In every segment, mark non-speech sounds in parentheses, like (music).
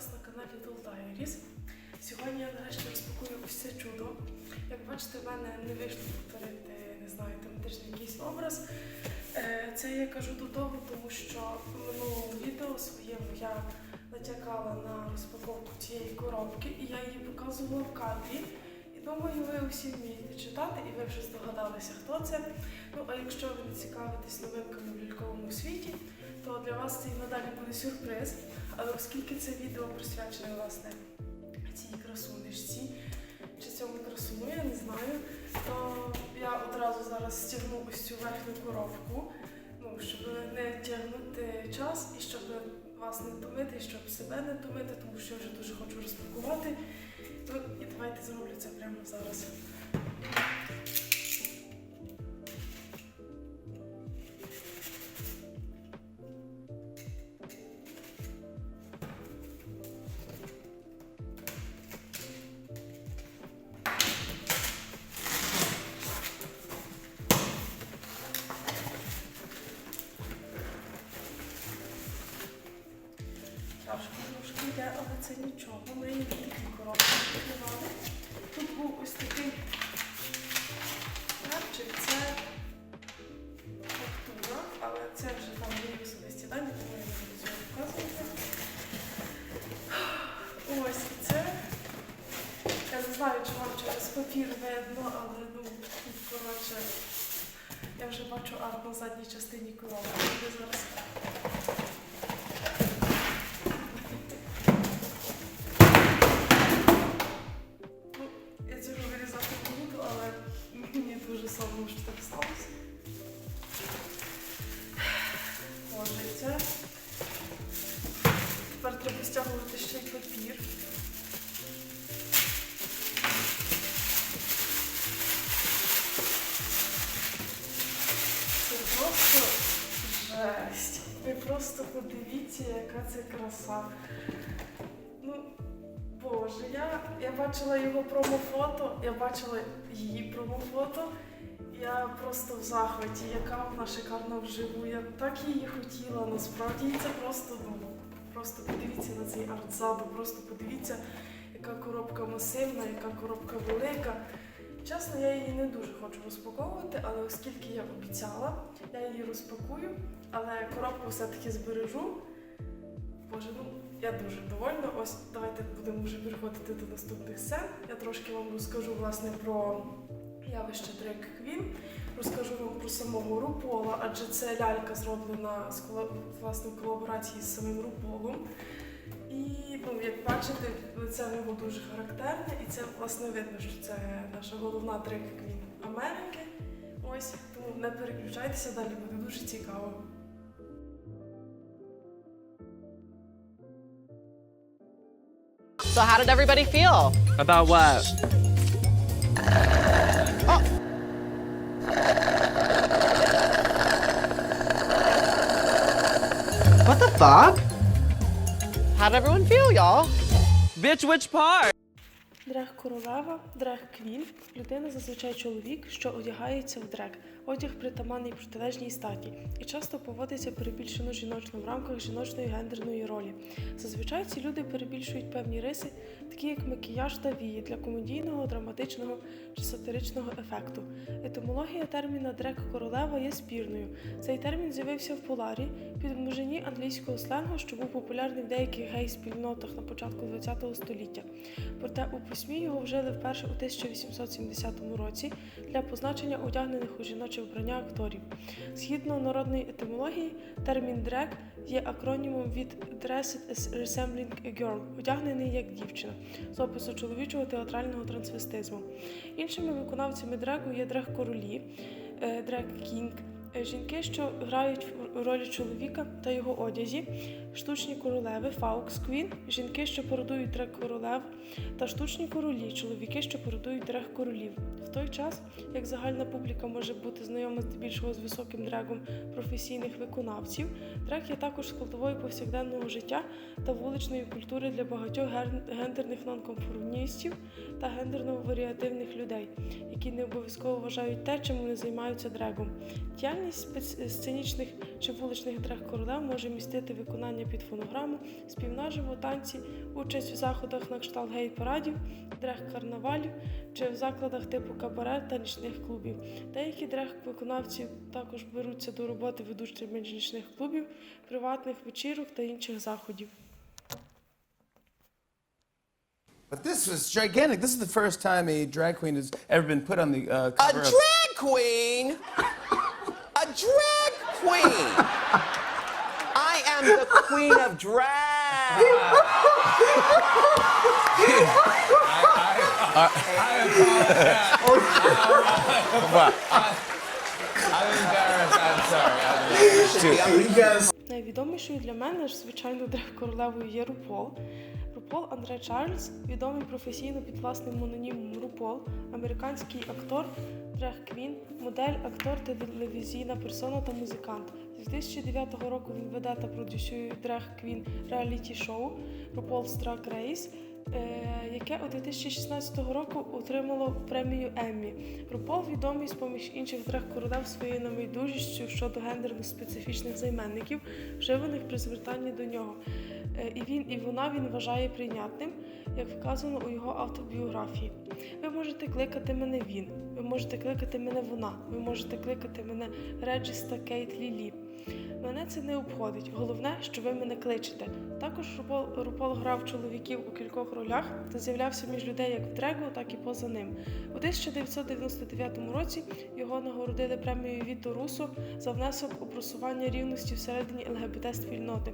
вас на каналі Doll Diaries. Сьогодні я нарешті розпакую це чудо. Як бачите, в мене не вийшло повторити, не знаю, тематичний якийсь образ. Е, Це я кажу до того, тому що в минулому відео своєму я натякала на розпаковку цієї коробки, і я її показувала в кадрі. І думаю, ви усі вмієте читати, і ви вже здогадалися, хто це. Ну, а якщо ви не цікавитесь новинками в ляльковому світі, то для вас це і надалі буде сюрприз. Але оскільки це відео присвячене власне цій красунишці, чи цьому красуну, я не знаю, то я одразу зараз стягну ось цю верхню коробку, ну, щоб не тягнути час і щоб вас не томити, і щоб себе не томити, тому що я вже дуже хочу розпакувати. Папір видно, але ну, коротше, я вже бачу арт на задній частині коробки. Я, бачила його промофото, я бачила її промофото. Я просто в захваті, яка вона шикарна вживу. Я так її хотіла. Насправді це просто ну, просто подивіться на цей арт просто подивіться, яка коробка масивна, яка коробка велика. Чесно, я її не дуже хочу розпаковувати, але оскільки я обіцяла, я її розпакую, але коробку все-таки збережу. Боже, ну я дуже довольна. Ось давайте будемо вже переходити до наступних сцен. Я трошки вам розкажу власне про явище Drag Queen, розкажу вам про самого Рупола, адже це лялька зроблена з власне в колаборації з самим Руполом. І ну, як бачите, лице в нього дуже характерне, і це власне видно, що це наша головна Drag Queen Америки. Ось тому не переключайтеся, далі буде дуже цікаво. So, how did everybody feel? About what? What the fuck? How did everyone feel, y'all? Bitch, which part? Дрег королева, дрег квін людина зазвичай чоловік, що одягається в дрег, Одяг притаманний протилежній статі і часто поводиться перебільшено жіночно в рамках жіночної гендерної ролі. Зазвичай ці люди перебільшують певні риси, такі як макіяж та вії для комедійного, драматичного чи сатиричного ефекту. Етимологія терміна дрег королева є спірною. Цей термін з'явився в поларі під множині англійського сленгу, що був популярний в деяких гей-спільнотах на початку ХХ століття. Проте у письмі його вжили вперше у 1870 році для позначення одягнених у жіноче вбрання акторів. Згідно народної етимології, термін «дрек» є акронімом від Dressed as Resembling a Girl, одягнений як дівчина, з опису чоловічого театрального трансвестизму. Іншими виконавцями дреку є дрек королі, е, дрег-кінг, е, жінки, що грають в ролі чоловіка та його одязі, штучні королеви, фаукс квін, жінки, що пародують дрег королев, та штучні королі, чоловіки, що пародують дрег королів. В той час, як загальна публіка може бути знайома здебільшого з високим дрегом професійних виконавців, дрег є також складовою повсякденного життя та вуличної культури для багатьох гендерних нонконформістів та гендерно варіативних людей, які не обов'язково вважають те, чим вони займаються дрегом. Діяльність сценічних чи вуличних дрег-королев може містити виконання під фонограму, співнаживо, танці, участь в заходах на кшталт гей-парадів, дрег-карнавалів чи в закладах типу кабаре та нічних клубів. Деякі дрег-виконавці також беруться до роботи ведучими нічних клубів, приватних вечірок та інших заходів. But this was gigantic. This is the first time a drag queen has ever been put on the uh, cover of. drag queen? (laughs) Drag queen? I am the queen of drag. Найвідомішою для мене ж, звичайно, дрег-королевою є Рупол. Рупол Андре Чарльз, відомий професійно під власним мононімом Рупол, американський актор, дрег-квін, модель, актор, телевізійна персона та музикант. З 2009 року він веде та продюсує дрег-квін реаліті-шоу RuPaul's Drag Race, яке у 2016 року отримало премію Еммі. Рупол відомий з поміж інших дрег-королев своєю небайдужістю щодо гендерно-специфічних займенників, вживаних при звертанні до нього. Е, І він, і вона він вважає прийнятним, як вказано у його автобіографії. Ви можете кликати мене він, ви можете кликати мене вона, ви можете кликати мене Реджіста Кейт Лілі. Мене це не обходить. Головне, що ви мене кличете. Також Рупол, Рупол грав чоловіків у кількох ролях та з'являвся між людей як в дрегу, так і поза ним. У 1999 році його нагородили премією Віто Русо за внесок у просування рівності всередині ЛГБТ-спільноти.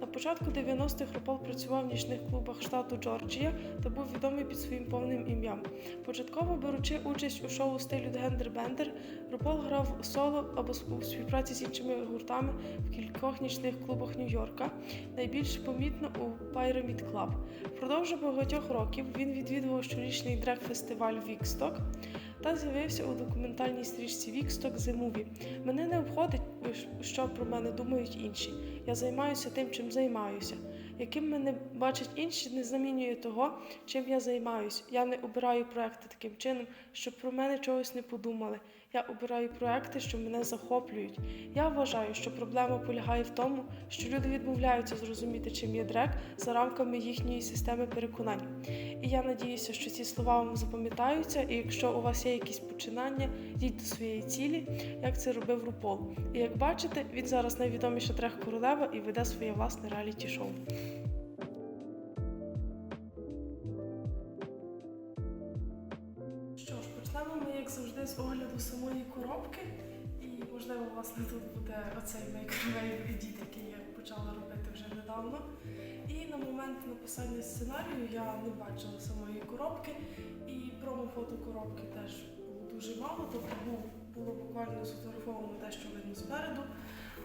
На початку 90-х Рупол працював в нічних клубах штату Джорджія та був відомий під своїм повним ім'ям. Початково беручи участь у шоу стилю Гендер Бендер, Рупол грав соло або у співпраці з іншими гуртами в кількох нічних клубах Нью-Йорка, найбільш помітно у Pyramid Club. Впродовж багатьох років він відвідував щорічний драг-фестиваль Віксток та з'явився у документальній стрічці Віксток The Movie. Мене не обходить, що про мене думають інші. Я займаюся тим, чим займаюся. Яким мене бачать інші, не замінює того, чим я займаюся. Я не обираю проекти таким чином, щоб про мене чогось не подумали. Я обираю проекти, що мене захоплюють. Я вважаю, що проблема полягає в тому, що люди відмовляються зрозуміти, чим є дрек за рамками їхньої системи переконань. І я надіюся, що ці слова вам запам'ятаються, і якщо у вас є якісь починання, йдіть до своєї цілі, як це робив Рупол. І як бачите, він зараз найвідоміша трех королева і веде своє власне реаліті-шоу. З огляду самої коробки. І, можливо, власне, тут буде оцей мейкровейв едіт, який я почала робити вже недавно. І на момент написання сценарію я не бачила самої коробки, і промо-фото коробки теж було дуже мало, тобто було буквально сфотографовано те, що видно спереду,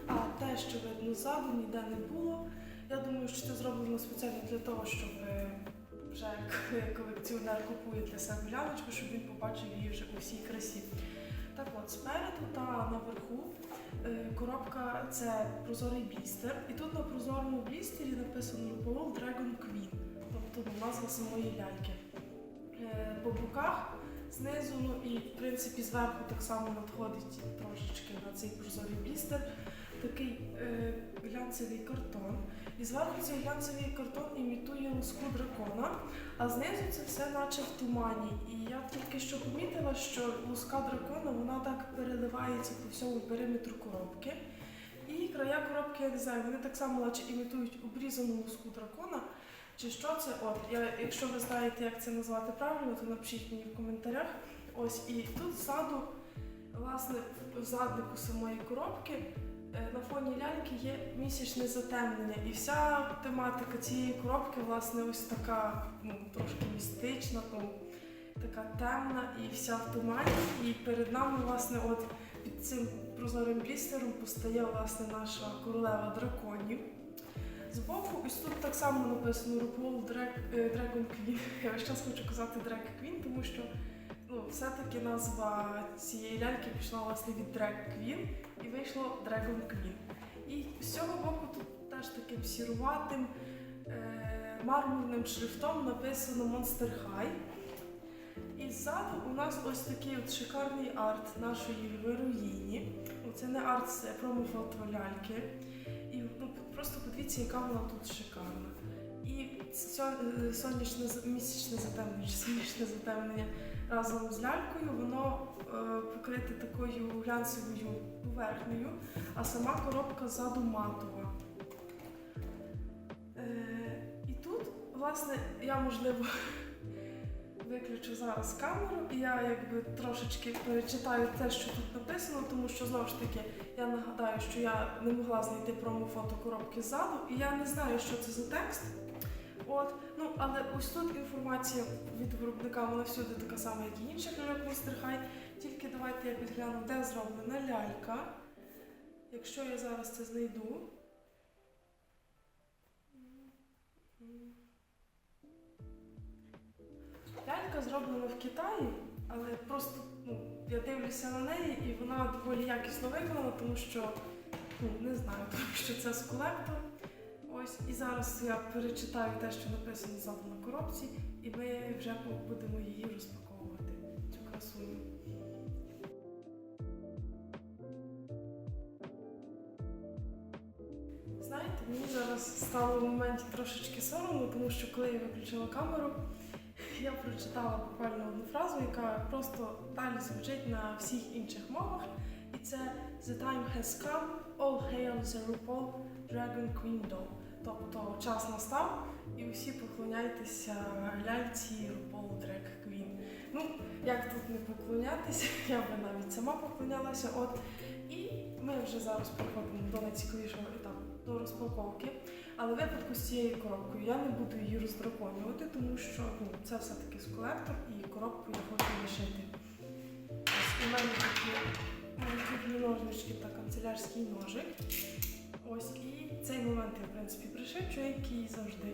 а те, що видно ззаду, ніде не було. Я думаю, що це зроблено спеціально для того, щоб вже (laughs) колекціонер купує для себе лялечку, щоб він побачив її вже у всій красі. Так от, спереду та наверху е, коробка це прозорий блістер. І тут на прозорому блістері написано Ball Dragon Queen, тобто назва самої ляльки. Е, По боках знизу, ну і в принципі зверху так само надходить трошечки на цей прозорий блістер. Такий е, глянцевий картон. І зверху цей глянцевий картон імітує луску дракона, а знизу це все наче в тумані. І я тільки що помітила, що луска дракона вона так переливається по всьому периметру коробки. І края коробки, я не знаю, вони так само наче імітують обрізану луску дракона. Чи що це? От, я, якщо ви знаєте, як це назвати правильно, то напишіть мені в коментарях. Ось і тут ззаду, власне, в заднику самої коробки на фоні ляльки є місячне затемнення. І вся тематика цієї коробки, власне, ось така ну, трошки містична, ну, така темна і вся в тумані. І перед нами, власне, от під цим прозорим блістером постає власне наша королева драконів. Збоку, ось тут так само написано RuPaul Drag, е, Queen. (laughs) Я весь час хочу казати Drag Queen, тому що ну, все-таки назва цієї ляльки пішла власне від Drag Queen і вийшло Dragon Queen. І з цього боку тут теж таким сіруватим е, мармурним шрифтом написано Monster High. І ззаду у нас ось такий от шикарний арт нашої героїні. Ну, це не арт, це промофото ляльки. І ну, просто подивіться, яка вона тут шикарна. І е, сонячне місячне затемнення, чи (laughs) сонячне затемнення разом з лялькою, воно е, покрите такою глянцевою поверхнею, а сама коробка ззаду матова. Е, і тут, власне, я можливо (laughs) виключу зараз камеру, і я якби трошечки перечитаю те, що тут написано, тому що знову ж таки я нагадаю, що я не могла знайти промо-фото ззаду, і я не знаю, що це за текст. От, ну але ось тут інформація від виробника вона всюди така сама, як і інших ляльок High. Тільки давайте я підгляну, де зроблена лялька. Якщо я зараз це знайду. Лялька зроблена в Китаї, але просто ну, я дивлюся на неї і вона доволі якісно виконана, тому що ну, не знаю, (laughs) тому що це з колектор. Ось і зараз я перечитаю те, що написано ззаду на коробці, і ми вже будемо її розпаковувати. Цю красуню. Знаєте, мені зараз стало в моменті трошечки соромно, тому що коли я виключила камеру, я прочитала буквально одну фразу, яка просто далі звучить на всіх інших мовах. І це The time has come, all hail the RuPaul Dragon Queen doll. Тобто час настав і усі поклоняйтеся ляльці RuPaul Drag Queen. Ну, як тут не поклонятися, (laughs) я би навіть сама поклонялася. От. І ми вже зараз переходимо до найцікавішого етапу, до розпаковки. Але в випадку з цією коробкою я не буду її роздраконювати, тому що ну, це все-таки з колектор і коробку я хочу лишити. Ось у мене манікюрні ножнички та канцелярський ножик. Ось і цей момент я в принципі пришепчу, який завжди.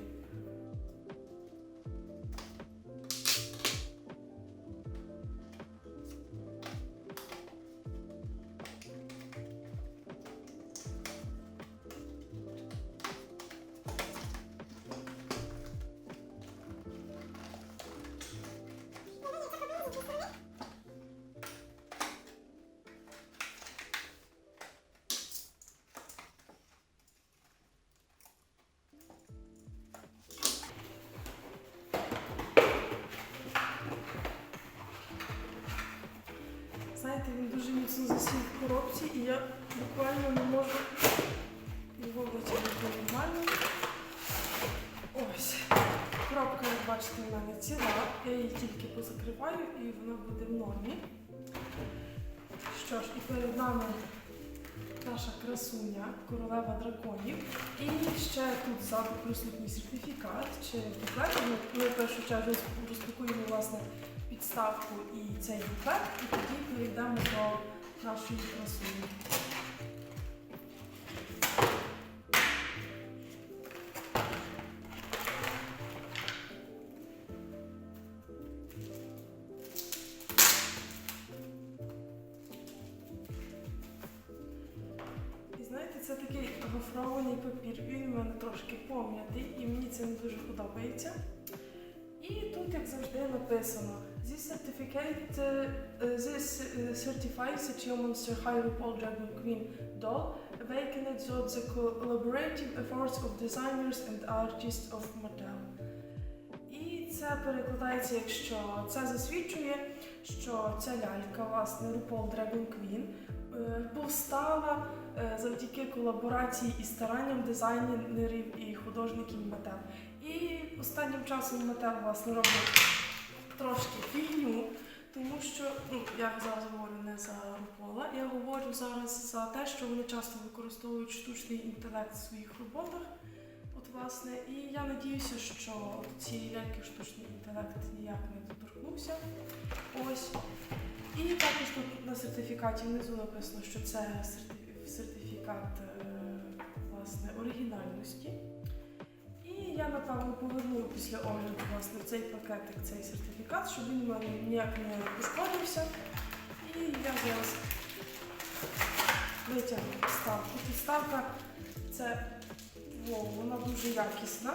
Знаєте, він дуже міцно засів в коробці, і я буквально не можу його витягнути нормально. Ось. Коробка, як бачите, в мене ціла. Я її тільки позакриваю і вона буде в нормі. Що ж, і перед нами наша красуня, королева драконів. І ще тут ззаду присутній сертифікат чи буклет. Ми в першу чергу розпакуємо власне підставку і цей буклет, і тоді перейдемо до нашої красуні. Це такий гофрований папір. Він у мене трошки пом'ятий і мені це не дуже подобається. І тут, як завжди, написано This certificate, uh, uh, this uh, certifies that your Monster High RuPaul Dragon Queen doll awakened through the collaborative efforts of designers and artists of Mattel. І це перекладається, як що це засвідчує, що ця лялька, власне, RuPaul Dragon Queen, е, повстала е, завдяки колаборації і старанням дизайнерів і художників Mattel. І останнім часом Mattel, власне, робить трошки фігню, тому що ну, я зараз говорю не за Рупола, я говорю зараз за те, що вони часто використовують штучний інтелект в своїх роботах. От, власне, і я надіюся, що цієї ляльки штучний інтелект ніяк не доторкнувся. Ось. І також тут на сертифікаті внизу написано, що це сертифікат е, власне, оригінальності. Я, напевно, поверну після огляду власне, цей пакетик, цей сертифікат, щоб він мене ніяк не пошкодився. І я зараз витягну підставку. Підставка це wow, вона дуже якісна.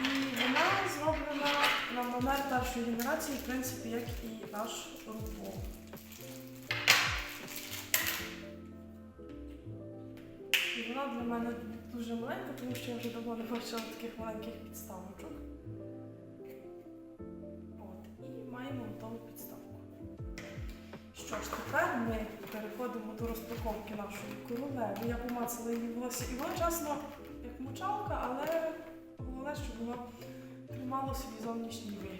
І вона зроблена на манер першої генерації, в принципі, як і наш рукол. вона для мене дуже маленька, тому що я вже давно не бачила таких маленьких підставочок. От, і маємо готову підставку. Що ж, тепер ми переходимо до розпаковки нашої королеви. Я помацала її волосся і воно чесно, як мочалка, але головне, щоб воно тримало свій зовнішній вигляд.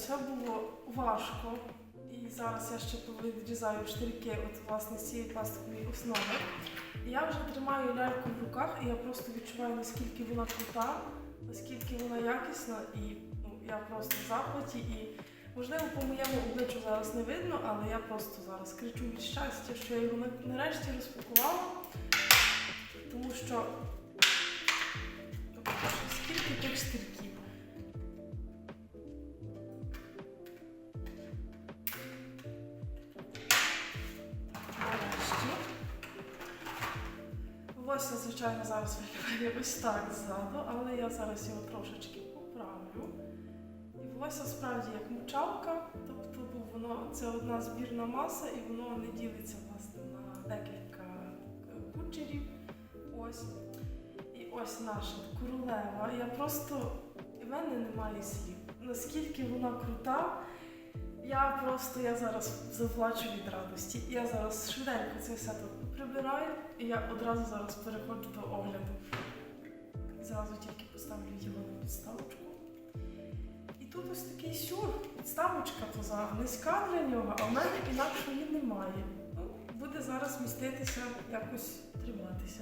Це було важко. І зараз я ще відрізаю штирки от, власне, з цієї пластикової основи. І я вже тримаю ляльку в руках, і я просто відчуваю, наскільки вона крута, наскільки вона якісна, і ну, я просто в захваті. І можливо по моєму обличчю зараз не видно, але я просто зараз кричу від щастя, що я його нарешті розпакувала. Тому що тобто, скільки тих штирків. Зараз виглядає ось так ззаду, але я зараз його трошечки поправлю. І волосся справді як мочалка, тобто воно це одна збірна маса, і воно не ділиться власне на декілька е, кучерів. Ось. І ось наша королева. Я просто. В мене немає слів. Наскільки вона крута. Я просто я зараз заплачу від радості. Я зараз швиденько це все тут прибираю, і я одразу зараз переходжу до огляду. Зразу тільки поставлю його на підставочку. І тут ось такий сюр. Підставочка тоза низька для нього, а в мене інакшої немає. Ну, буде зараз міститися, якось триматися.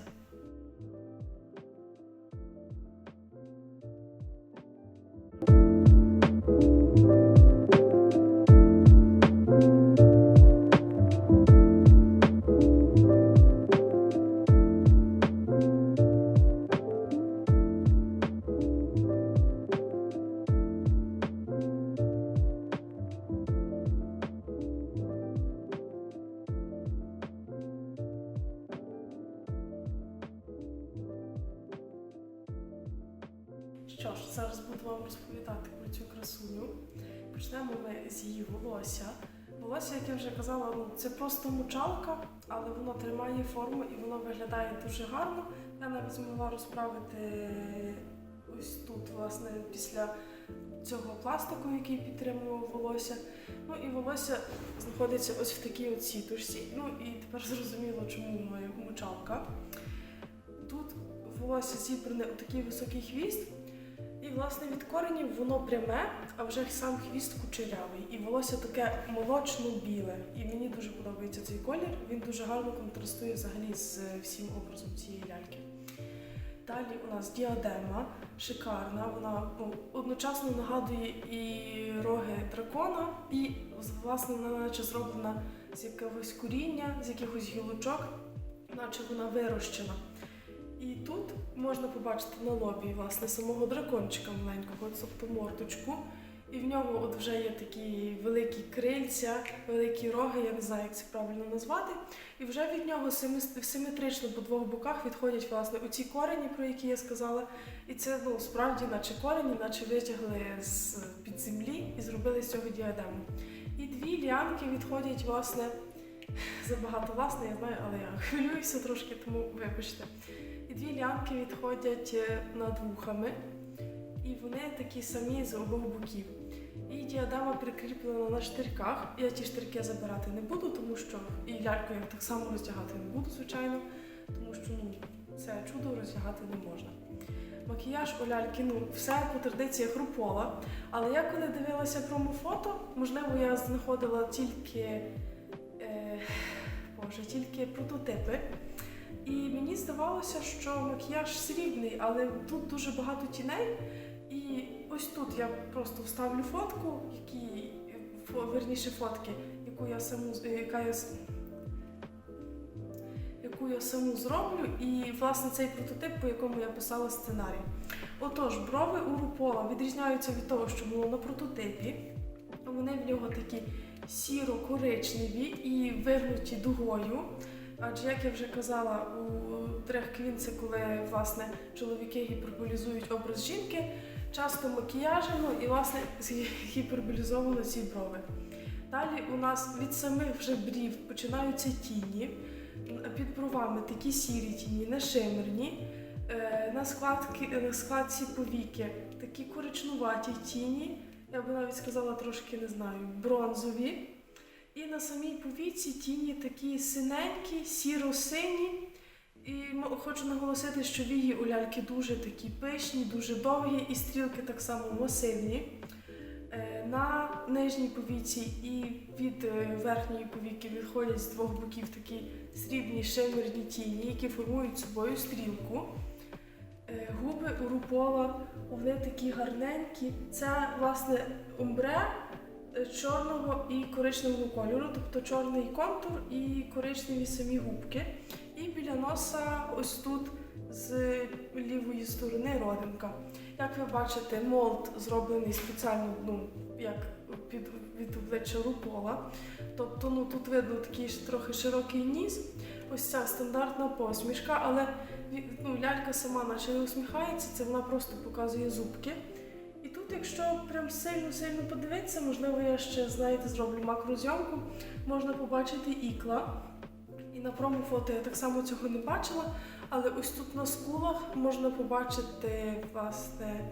Просто але воно тримає форму і воно виглядає дуже гарно. Я навіть змогла розправити ось тут, власне, після цього пластику, який підтримував волосся. Ну і волосся знаходиться ось в такій от. Ну і тепер зрозуміло, чому як мочалка. Тут волосся зібране у такий високий хвіст. І, власне, від коренів воно пряме, а вже сам хвіст кучерявий. І волосся таке молочно-біле. І мені дуже подобається цей колір. Він дуже гарно контрастує взагалі з е, всім образом цієї ляльки. Далі у нас діадема шикарна. Вона ну, одночасно нагадує і роги дракона, і власне вона наче зроблена з якогось коріння, з якихось гілочок, наче вона вирощена. І тут можна побачити на лобі власне самого дракончика маленького, тобто мордочку. І в нього от вже є такі великі крильця, великі роги, я не знаю, як це правильно назвати. І вже від нього симетрично по двох боках відходять власне оці корені, про які я сказала. І це ну, справді, наче корені, наче витягли з під землі і зробили з цього діадему. І дві ліанки відходять, власне, (laughs) забагато власне, я знаю, але я (laughs) хвилююся трошки, тому вибачте. І дві лямки відходять е, над вухами, і вони такі самі з обох боків. І діадема прикріплена на штирках. Я ті штирки забирати не буду, тому що і ляльку я так само роздягати не буду, звичайно, тому що ну, це чудо роздягати не можна. Макіяж у ляльки, ну, все по традиціях рупола. Але я коли дивилася промо-фото, можливо, я знаходила тільки, е, боже, тільки прототипи. І мені здавалося, що макіяж срібний, але тут дуже багато тіней. І ось тут я просто вставлю фотку, які, верніше фотки, яку я саму яка я яку я саму зроблю, і власне цей прототип, по якому я писала сценарій. Отож, брови у Рупола відрізняються від того, що було на прототипі. Вони в нього такі сіро-коричневі і вигнуті дугою. Адже, як я вже казала, у Дрех Квін це коли власне чоловіки гіперболізують образ жінки, часто макіяжено і власне гіперболізовано ці брови. Далі у нас від самих вже брів починаються тіні. Під бровами такі сірі тіні, не шимерні. Е, На, складки, на складці повіки такі коричнуваті тіні, я би навіть сказала трошки не знаю, бронзові. І на самій повіці тіні такі синенькі, сіро-сині. І хочу наголосити, що вії у ляльки дуже такі пишні, дуже довгі, і стрілки так само масивні. Е, На нижній повіці і від е, верхньої повіки відходять з двох боків такі срібні шимерні тіні, які формують собою стрілку. Е, Губи у рупола, вони такі гарненькі. Це, власне, омбре е, чорного і коричневого кольору, тобто чорний контур і коричневі самі губки. І біля носа ось тут з лівої сторони родинка. Як ви бачите, молд зроблений спеціально ну, як під від обличчя рупола. Тобто ну, тут видно такий трохи широкий ніс, ось ця стандартна посмішка, але ну, лялька сама наче не усміхається, це вона просто показує зубки. І тут, якщо прям сильно-сильно подивитися, можливо, я ще, знаєте, зроблю макрозйомку, можна побачити ікла. І на промо-фото я так само цього не бачила, але ось тут на скулах можна побачити, власне,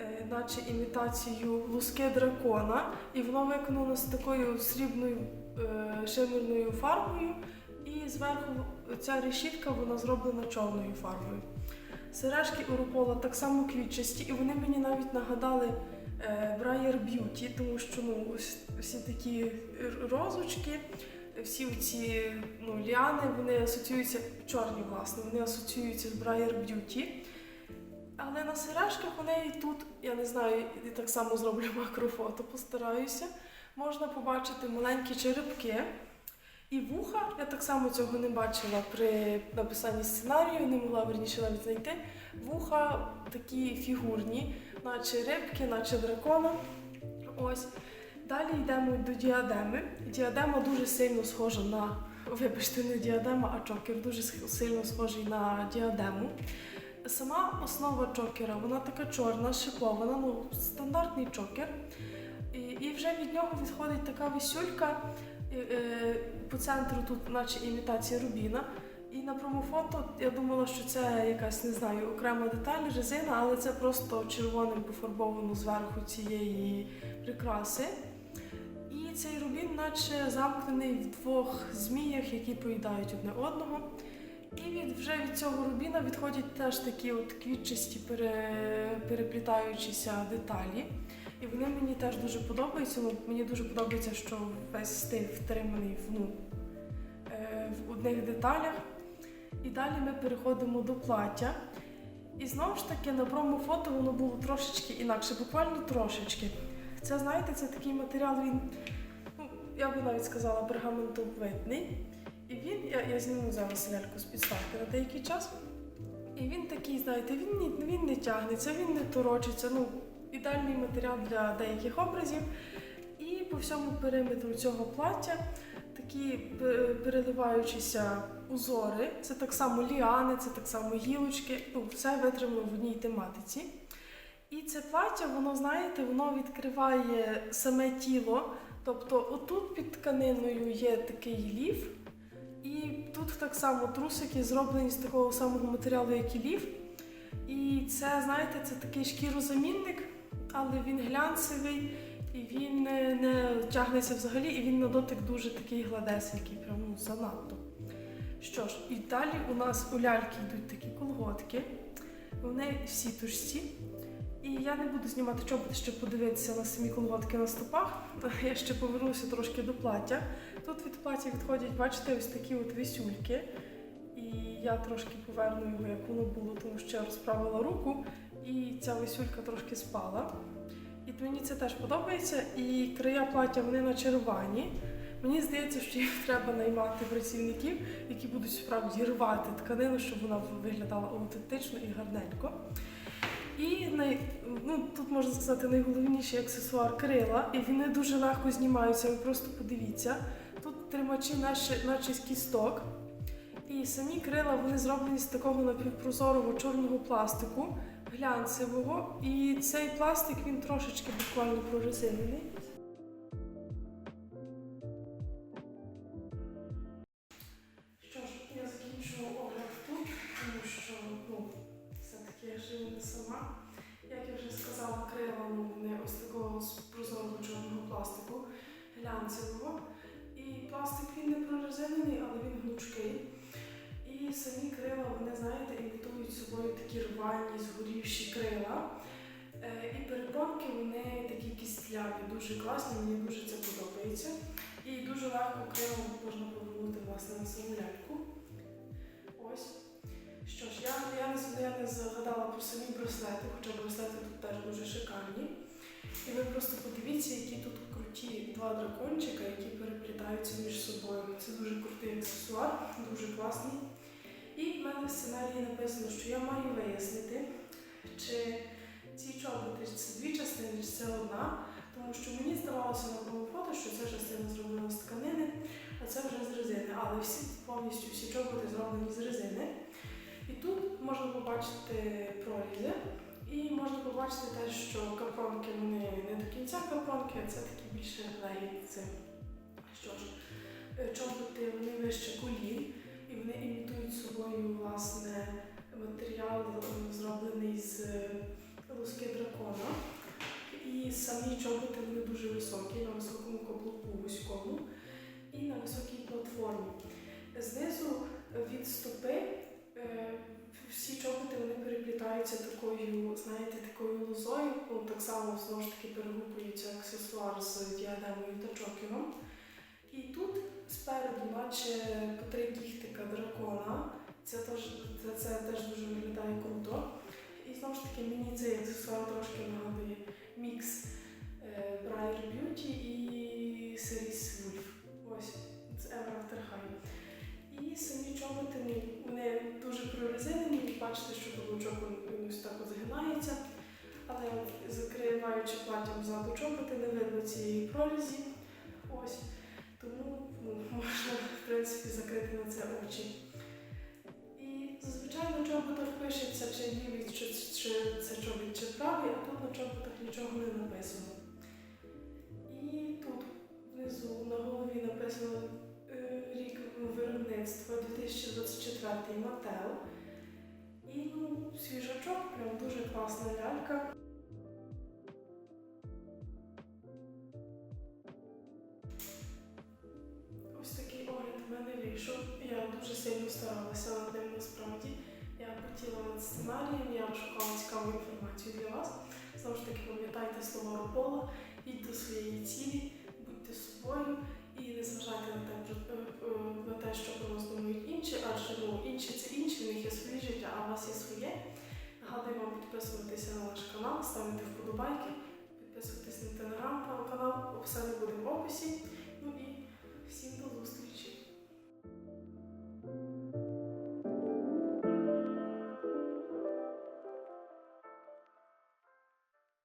е, наче імітацію луски дракона, і воно виконано з такою срібною е, шимерною фарбою, і зверху ця решітка вона зроблена чорною фарбою. Сережки у Рупола так само квітчасті, і вони мені навіть нагадали е, Briar Beauty, тому що ну, всі такі розочки, всі ці ну, ліани, вони асоціюються, чорні, власне, вони асоціюються з Briar Beauty. Але на сережках у неї тут, я не знаю, і так само зроблю (laughs) макрофото, постараюся. Можна побачити маленькі черепки. І вуха, я так само цього не бачила при написанні сценарію, не могла верніше навіть знайти. Вуха такі фігурні, наче рибки, наче дракона. Ось. Далі йдемо до діадеми. Діадема дуже сильно схожа на, вибачте, не діадема, а чокер, дуже сильно схожий на діадему. Сама основа чокера, вона така чорна, шипована, ну, стандартний чокер. І, і вже від нього відходить така висюлька. Е, По центру тут, наче імітація рубіна. І на промофото я думала, що це якась, не знаю, окрема деталь, резина, але це просто червоним пофарбовано зверху цієї прикраси. І цей рубін, наче замкнений в двох зміях, які поїдають одне одного. І від, вже від цього рубіна відходять теж такі от квітчасті пере, деталі. І вони мені теж дуже подобаються. Мені дуже подобається, що весь стиль втриманий ну, е, в одних деталях. І далі ми переходимо до плаття. І знову ж таки на промо-фото воно було трошечки інакше, буквально трошечки. Це, знаєте, це такий матеріал, він, ну, я би навіть сказала, пергаментовидний. І він, я, я зніму зараз ляльку з підставки на деякий час. І він такий, знаєте, він він не тягнеться, він не торочиться. Ну, ідеальний матеріал для деяких образів. І по всьому периметру цього плаття такі пе- переливаючіся узори. Це так само ліани, це так само гілочки. Ну, все витримано в одній тематиці. І це плаття, воно, знаєте, воно відкриває саме тіло. Тобто, отут під тканиною є такий ліф, і тут так само трусики зроблені з такого самого матеріалу, як і ліф. І це, знаєте, це такий шкірозамінник, але він глянцевий, і він не, не тягнеться взагалі, і він на дотик дуже такий гладесенький, прям ну, занадто. Що ж, і далі у нас у ляльки йдуть такі колготки, вони в сіточці. І я не буду знімати чоботи, щоб подивитися на самі колготки на стопах. (laughs) Я ще повернуся трошки до плаття. Тут від плаття відходять, бачите, ось такі от висюльки. І я трошки поверну його, як воно було, тому що я розправила руку. І ця висюлька трошки спала. І мені це теж подобається. І края плаття вони начаровані. Мені здається, що їм треба наймати працівників, які будуть справді рвати тканину, щоб вона виглядала аутентично і гарненько. І най, ну, тут можна сказати найголовніший аксесуар крила, і вони дуже легко знімаються. Ви просто подивіться. Тут тримачі наші, наче з кісток. І самі крила вони зроблені з такого напівпрозорого чорного пластику, глянцевого. І цей пластик він трошечки буквально прорезинений. Що ж, я закінчу огляд тут, тому що ну, все-таки не сама. Як я вже сказала, крила ну, вони ось такого прозорого чорного пластику, глянцевого. І пластик він не прорезинений, але він гнучкий. І самі крила, вони, знаєте, собою такі рвані, згорівші крила. Е, І перепонки вони такі кістляві, дуже класні, мені дуже це подобається. І дуже легко крила можна повернути власне на саму. Ось. Що ж, я, я, я не згадала про самі браслети, хоча браслети тут теж дуже шикарні. І ви просто подивіться, які тут круті два дракончика, які переплітаються між собою. Це дуже крутий аксесуар, дуже класний. І в мене в сценарії написано, що я маю вияснити, чи ці чоботи це дві частини, чи це одна. Тому що мені здавалося на тому фото, що ця частина зроблена з тканини, а це вже з резини. Але всі повністю всі чоботи зроблені з резини. І тут можна побачити прорізи, і можна побачити те, що капронки вони не до кінця капронки, а це такі більше легінці. Що ж, е, чоботи вони вище колін, вони імітують собою власне матеріал, зроблений з е, луски дракона. І самі чоботи вони дуже високі, на високому каблуку вузькому і на високій платформі. Знизу від стопи е, всі чоботи вони переплітаються такою, знаєте, такою лозою. Ну, так само знову ж таки перегукується аксесуар з діадемою та чокером. І тут спереду, наче по три дракона. Це теж, це, це теж дуже виглядає круто. І знову ж таки мені цей аксесуар трошки нагадує мікс е, Briar Beauty і Cerise Wolf. Ось, це Ever After High. І самі чоботи, ну, вони дуже прорезинені, бачите, що каблучок ось так згинається. Але закриваючи платтям ззаду чоботи, не видно цієї прорізі. Ось. Тому можна, в принципі, закрити на це очі. І зазвичай на чоботах пишеться, чи лівий, чи, чи це чобіт, чи правий, а тут на чоботах нічого не написано. І тут внизу на голові написано е, рік виробництва 2024 Мател. І ну, свіжачок, прям дуже класна лялька. Хотіла я шукала цікаву інформацію для вас. Знову ж таки, пам'ятайте слова Ропола, йдіть до своєї цілі, будьте собою і не зважайте на те, про- е, е, на те, що про вас думають інші, адже ну, інші це інші, в них є своє життя, а у вас є своє. Нагадую вам підписуватися на наш канал, ставити вподобайки, підписуватись на телеграм канал, все буде в описі. Ну і всім до зустрічі!